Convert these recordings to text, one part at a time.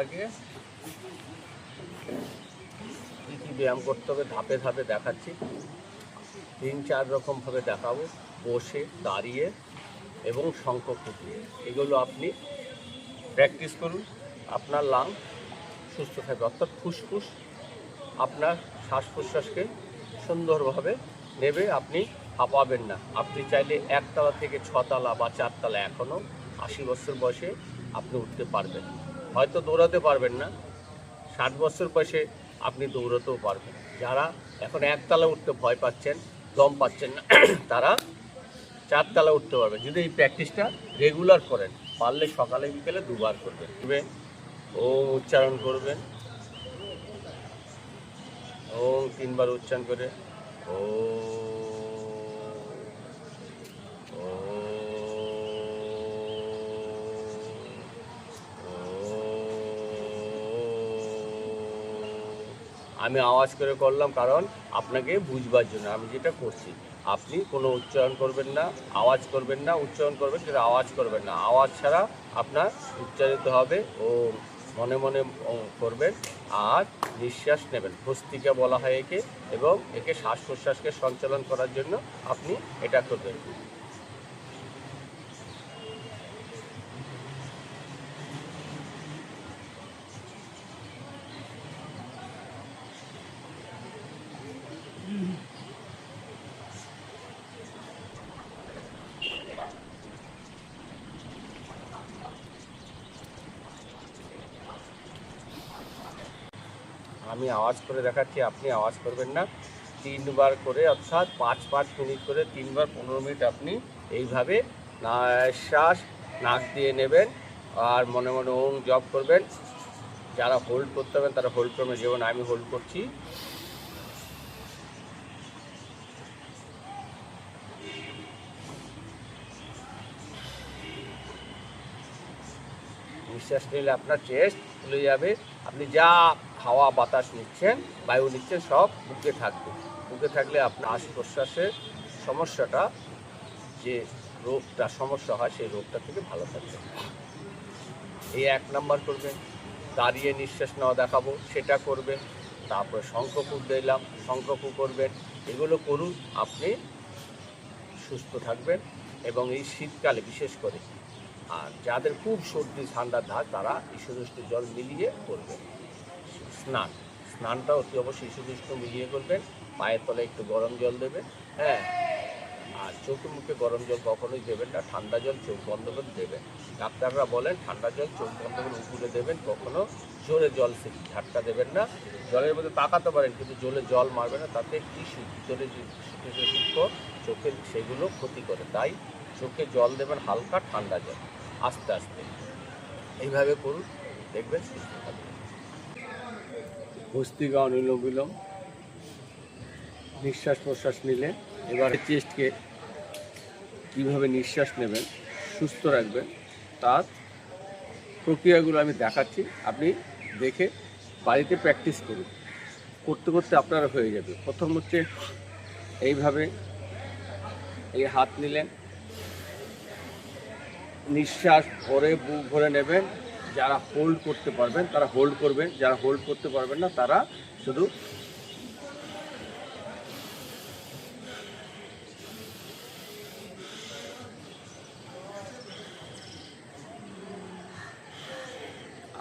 আপনাকে কী কী ব্যায়াম করতে হবে, ধাপে ধাপে দেখাচ্ছি। তিন চার রকমভাবে দেখাবো, বসে, দাঁড়িয়ে এবং শঙ্খ ফুটিয়ে। এগুলো আপনি প্র্যাকটিস করুন। আপনার লাং সুস্থ থাকবে, অর্থাৎ ফুসফুস আপনার শ্বাস প্রশ্বাসকে সুন্দরভাবে নেবে, আপনি হাঁপাবেন না। আপনি চাইলে একতলা থেকে ছতলা বা চারতলা এখনও আশি বছর বয়সে আপনি উঠতে পারবেন। হয়তো দৌড়াতে পারবেন না। ষাট বছর বয়সে আপনি দৌড়াতেও পারবেন। যারা এখন একতলা উঠতে ভয় পাচ্ছেন দম পাচ্ছেন না তারা চারতলা উঠতে পারবেন যদি এই প্র্যাকটিসটা রেগুলার করেন পারলে সকালে বিকেলে দুবার করবেন। ও উচ্চারণ করবেন ও তিনবার উচ্চারণ করে। ও, আমি আওয়াজ করে করলাম কারণ আপনাকে বুঝবার জন্য আমি যেটা করছি, আপনি কোনো উচ্চারণ করবেন না, আওয়াজ করবেন না, উচ্চারণ করবেন কিন্তু আওয়াজ করবেন না। আওয়াজ ছাড়া আপনার উচ্চারিত হবে ও মনে মনে করবেন আর নিঃশ্বাস নেবেন। ভস্তিকা বলা হয় একে এবং একে শ্বাস প্রশ্বাসকে সঞ্চালন করার জন্য আপনি এটা করবেন। আমি আওয়াজ করে দেখাচ্ছি, আপনি আওয়াজ করবেন না। তিনবার করে, অর্থাৎ পাঁচ পাঁচ মিনিট করে তিনবার পনেরো মিনিট আপনি এইভাবে নিঃশ্বাস, নাক দিয়ে নেবেন আর মনে মনে ওম জব করবেন। যারা হোল্ড করতে হবেন তারা হোল্ড করবেন, যেমন আমি হোল্ড করছি। নিঃশ্বাস নিলে আপনার চেস্ট খুলে যাবে। আপনি যা হাওয়া, বাতাস নিচ্ছেন বায়ু নিচ্ছেন সব বুকে থাকবে। বুকে থাকলে আপনার শ্বাস প্রশ্বাসের সমস্যাটা যে রোগটা, সমস্যা হয়, সেই রোগটা থেকে ভালো থাকবে। এই এক নাম্বার করবেন, দাঁড়িয়ে নিঃশ্বাস নেওয়া দেখাবো, সেটা করবেন, তারপরে শঙ্খপুর দিলাম শঙ্খপু করবেন, এগুলো করুন, আপনি সুস্থ থাকবেন এবং এই শীতকালে বিশেষ করে, আর যাদের খুব সর্দি ঠান্ডার ধার তারা ইসুদুষ্ট জল মিলিয়ে করবেন। স্নান। স্নানটা অতি অবশ্যই ইসুদুষ্ট মিলিয়ে করবেন। পায়ের তলায় একটু গরম জল দেবেন হ্যাঁ? আর চোখে মুখে গরম জল কখনোই দেবেন না, ঠান্ডা জল চোখ বন্ধ করে দেবেন। ডাক্তাররা বলেন, ঠান্ডা জল চোখ বন্ধ করে উপরে দেবেন, কখনো জোরে জল ঝাটকা দেবেন না। জলের মধ্যে তাকাতে পারেন, কিন্তু জলে জল মারবে না, তাতে টিস্যু, ভিতরে যে সূক্ষ্ম, চোখের সেগুলো ক্ষতি করে। তাই চোখে জল দেবেন হালকা ঠান্ডা জল, আস্তে আস্তে। এইভাবে করুন, দেখবেন সুস্থ ভস্তিকা অনিলম বিলম নিঃশ্বাস প্রশ্বাস নিলে এবার চেস্টকে কীভাবে নিঃশ্বাস নেবেন, সুস্থ রাখবেন, তার প্রক্রিয়াগুলো আমি দেখাচ্ছি। আপনি দেখে বাড়িতে প্র্যাকটিস করুন। করতে করতে আপনার হয়ে যাবে। প্রথম হচ্ছে এইভাবে এই হাত নিলেন। নিঃশ্বাস ভরে বুক ভরে নেবেন। যারা হোল্ড করতে পারবেন, তারা হোল্ড করবেন যারা হোল্ড করতে পারবেন না, তারা শুধু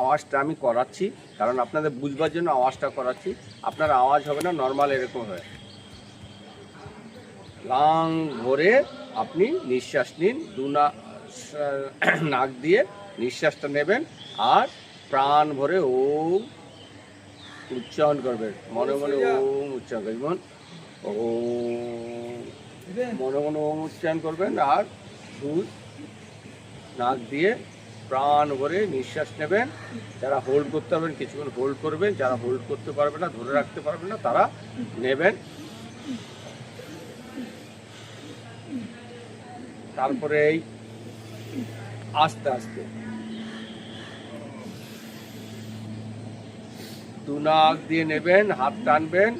আওয়াজটা আমি করাচ্ছি, কারণ আপনাদের বুঝবার জন্য আওয়াজটা করাচ্ছি। আপনার আওয়াজ হবে না নর্মাল এরকম হয়। লাং ভরে আপনি নিঃশ্বাস নিন, দু নাক দিয়ে নিঃশ্বাসটা নেবেন। আর প্রাণ ভরে ওম উচ্চারণ করবেন মনে মনে ওম উচ্চারণ করবেন ওম মনে মনে ওম উচ্চারণ করবেন আর দু নাক দিয়ে প্রাণ ভরে নিঃশ্বাস নেবেন। যারা হোল্ড করতে পারবেন কিছুক্ষণ হোল্ড করবেন। যারা হোল্ড করতে পারবে না ধরে রাখতে পারবেন না তারা নেবেন। তারপরে এই আস্তে আস্তে। দু নাক দিয়ে নেবেন, হাত টানবেন।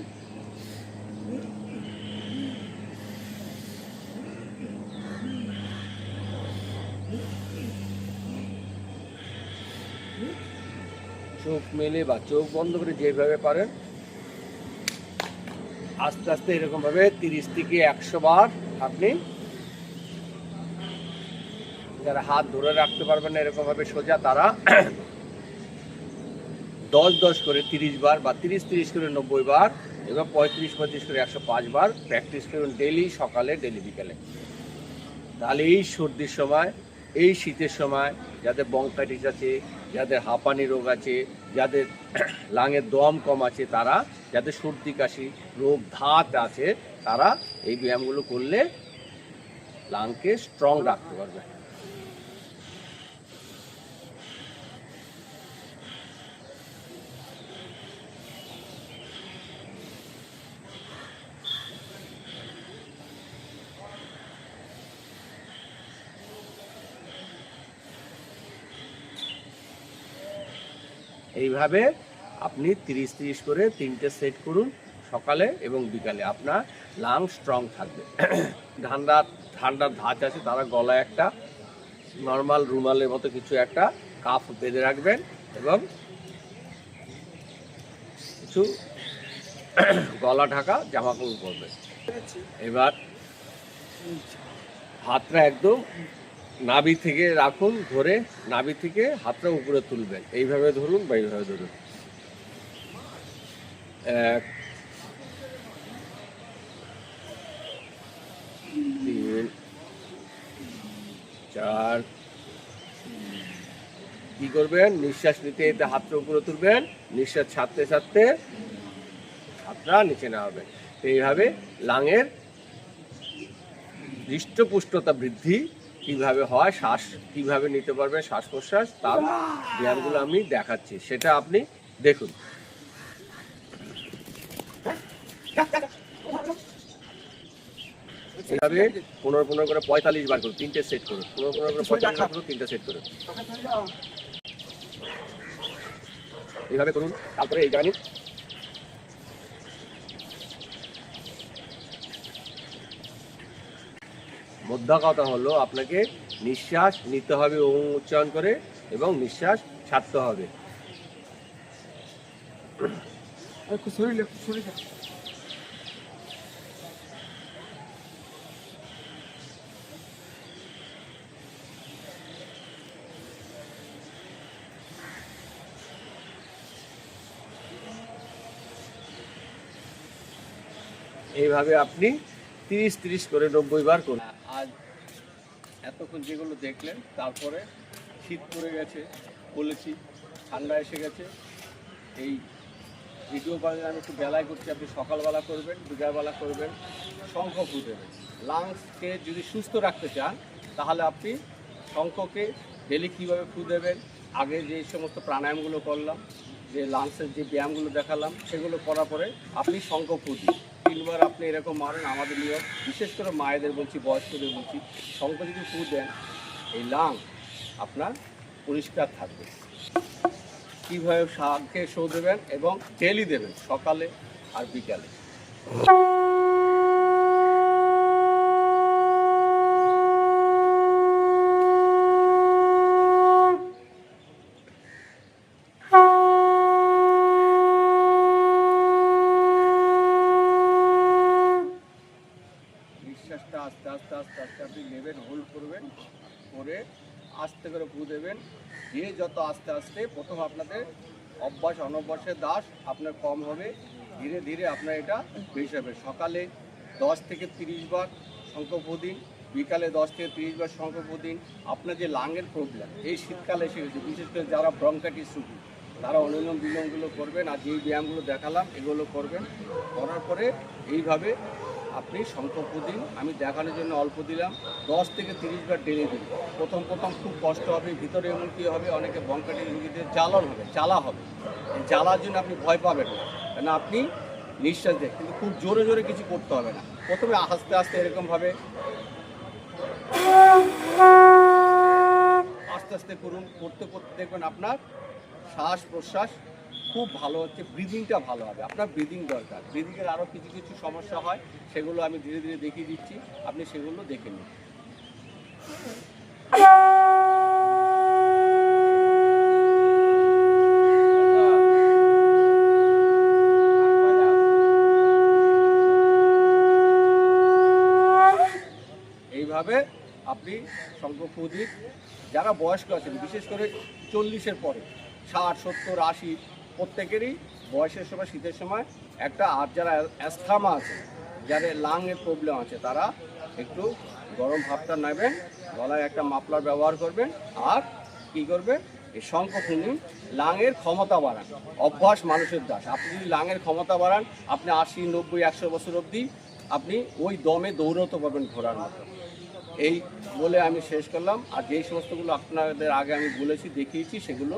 চোখ মেলে বা চোখ বন্ধ করে যেভাবে পারেন। আস্তে আস্তে এরকমভাবে তিরিশ থেকে একশো বার আপনি যারা হাত ধরে রাখতে পারবেন না, এরকমভাবে সোজা তারা দশ দশ করে তিরিশ বার বা তিরিশ তিরিশ করে নব্বই বার এবং পঁয়ত্রিশ পঁয়ত্রিশ করে একশো পাঁচ বার প্র্যাকটিস করুন ডেলি সকালে ডেলি বিকালে। তাহলে এই সর্দির সময়, এই শীতের সময় যাদের বঙ্কাইটিস আছে, যাদের হাঁপানি রোগ আছে, যাদের লাঙের দম কম আছে, তারা, যাদের সর্দি, কাশি রোগ ধাত আছে, তারা এই ব্যায়ামগুলো করলে লাংকে স্ট্রং রাখতে পারবে। এইভাবে আপনি তিরিশ তিরিশ করে তিনটে সেট করুন সকালে এবং বিকালে। আপনার লাং স্ট্রং থাকবে। ঠান্ডা ঠান্ডার ধাঁচ আছে, তারা গলায় একটা নর্মাল রুমালের মতো কিছু একটা কাপ বেঁধে রাখবেন এবং কিছু গলা ঢাকা জামা কাপড় পরবেন। এবার হাতটা একদম নাভি থেকে রাখুন, ধরে নাভি থেকে হাতটা উপরে তুলবেন। এইভাবে ধরুন বা এইভাবে ধরুন। চার, কি করবেন? নিঃশ্বাস নিতে এতে হাতটা উপরে তুলবেন। নিঃশ্বাস ছাড়তে ছাড়তে হাতটা নিচে নামাবেন। এইভাবে লাঙের হৃষ্টপুষ্টতা বৃদ্ধি কীভাবে হয়, শ্বাস কীভাবে নিতে পারবেন শ্বাস প্রশ্বাস তার ব্যায়ামগুলো আমি দেখাচ্ছি। সেটা আপনি দেখুন। এভাবে পনেরো পনেরো করে পঁয়তাল্লিশ বার করুন, তিনটে সেট করুন। পনেরো পনেরো করে পঁয়তাল্লিশ বার করুন, তিনটে সেট করুন। এইভাবে করুন, তারপরে এই জানি মোদ্দা কথা হলো আপনাকে নিঃশ্বাস নিতে হবে ওম উচ্চারণ করে এবং নিঃশ্বাস ছাড়তে হবে। এইভাবে আপনি তিরিশ তিরিশ করে নব্বই বার করুন। এতক্ষণ যেগুলো দেখলেন, তারপরে শীত পড়ে গেছে, বলেছি, ঠান্ডা এসে গেছে। এই ভিডিও বানিয়ে আমি একটু বেলায় করছি, আপনি সকালবেলা করবেন বিকালবেলা করবেন, শঙ্খ দেবেন। লাংসকে যদি সুস্থ রাখতে চান, তাহলে আপনি শঙ্খকে ডেলি কীভাবে ফু দেবেন, আগে যে সমস্ত প্রাণায়ামগুলো করলাম, যে লাংসের যে ব্যায়ামগুলো দেখালাম, সেগুলো করার পরে আপনি শঙ্খ ফু দিন। তিনবার আপনি এরকম মারেন আমাদের নিয়ম, বিশেষ করে মায়েদের বলছি, বয়স্কদের বলছি সংকোচিত ফু দেন? এই লাং আপনার পরিষ্কার থাকবে। কীভাবে শাককে শো দেবেন এবং ডেলি দেবেন সকালে আর বিকালে নিঃশ্বাসটা আস্তে আস্তে আস্তে আস্তে আপনি নেবেন হোল্ড করবেন, করে আস্তে করে ফু দেবেন। দিয়ে যত আস্তে আস্তে প্রথম আপনাদের অভ্যাস অনভ্যাসের দাস আপনার কম হবে। ধীরে ধীরে আপনার এটা বেশি হবে। সকালে দশ থেকে তিরিশ বার শঙ্খ দিন বিকালে দশ থেকে তিরিশ বার শঙ্খ দিন আপনার যে লাঙের প্রবলেম এই শীতকালে এসে গেছে। বিশেষ করে যারা ব্রঙ্কাইটিস রুগী, তারা অনুলোম বিলোমগুলো করবেন আর যেই ব্যায়ামগুলো দেখালাম, এগুলো করবেন। করার পরে এইভাবে আপনি সংকল্প দিন, আমি দেখানোর জন্য অল্প দিলাম, দশ থেকে তিরিশ বার ডেলি দিন। প্রথম প্রথম খুব কষ্ট হবে, ভিতরে এমন কী হবে, অনেকে বঙ্কাটি রুগীদের জ্বালন হবে, জ্বালা হবে। জ্বালার জন্য আপনি ভয় পাবেন না কেন আপনি নিঃশ্বাস দেন, কিন্তু খুব জোরে জোরে কিছু করতে হবে না। প্রথমে আস্তে আস্তে এরকমভাবে আস্তে আস্তে করুন, করতে করতে দেখবেন আপনার শ্বাস প্রশ্বাস খুব ভালো হচ্ছে ব্রিদিংটা ভালো হবে। আপনার ব্রিদিং দরকার। ব্রিদিংয়ের আরও কিছু কিছু সমস্যা হয়, সেগুলো আমি ধীরে ধীরে দেখিয়ে দিচ্ছি। আপনি সেগুলো দেখে নিন। এইভাবে আপনি শঙ্করফু যারা বয়স্ক আছেন, বিশেষ করে চল্লিশের পরে, ষাট, সত্তর, আশি প্রত্যেকেরই বয়সের সময়, শীতের সময় একটা আর যারা অ্যাস্থামা আছে, যাদের লাংয়ের প্রবলেম আছে, তারা একটু গরম ভাবটা নেবেন, গলায় একটা মাপলার ব্যবহার করবেন, আর কি করবেন? এই শঙ্খপুনি লাংয়ের ক্ষমতা বাড়ান। অভ্যাস মানুষের দাস। আপনি যদি লাংয়ের ক্ষমতা বাড়ান, আপনি আশি, নব্বই, একশো বছর অবধি আপনি ওই দমে দৌড়তে পারবেন ঘোরার মতো। এই বলে আমি শেষ করলাম। আর যেই সমস্তগুলো আপনাদের আগে আমি বলেছি, দেখিয়েছি, সেগুলো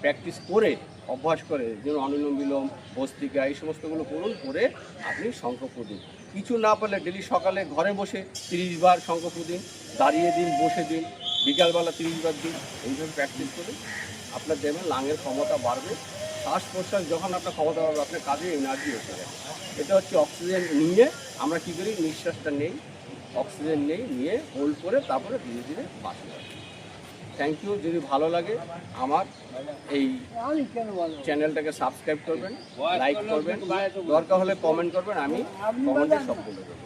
প্র্যাকটিস করে অভ্যাস করে, যেমন অনুলোম, বিলোম ভস্তিকা এই সমস্তগুলো করুন করে আপনি শঙ্খ দিন কিছু না পারলে ডেলি সকালে ঘরে বসে তিরিশ বার শঙ্খ দিন দাঁড়িয়ে দিন, বসে দিন, বিকালবেলা তিরিশ বার দিন, এইভাবে প্র্যাকটিস করুন আপনার দেবেন লাঙের ক্ষমতা বাড়বে, শ্বাস প্রশ্বাস যখন আপনার ক্ষমতা বাড়বে, আপনার কাজে এনার্জি এসে যাবে। এটা হচ্ছে অক্সিজেন নিয়ে আমরা কী করি? নিঃশ্বাসটা নেই অক্সিজেন নেই, নিয়ে হোল্ড করে তারপরে ধীরে ধীরে পাস থ্যাংক ইউ যদি ভালো লাগে আমার এই চ্যানেলটাকে সাবস্ক্রাইব করবেন লাইক করবেন, দরকার হলে কমেন্ট করবেন, আমি কমেন্টে সব বলে দেবো।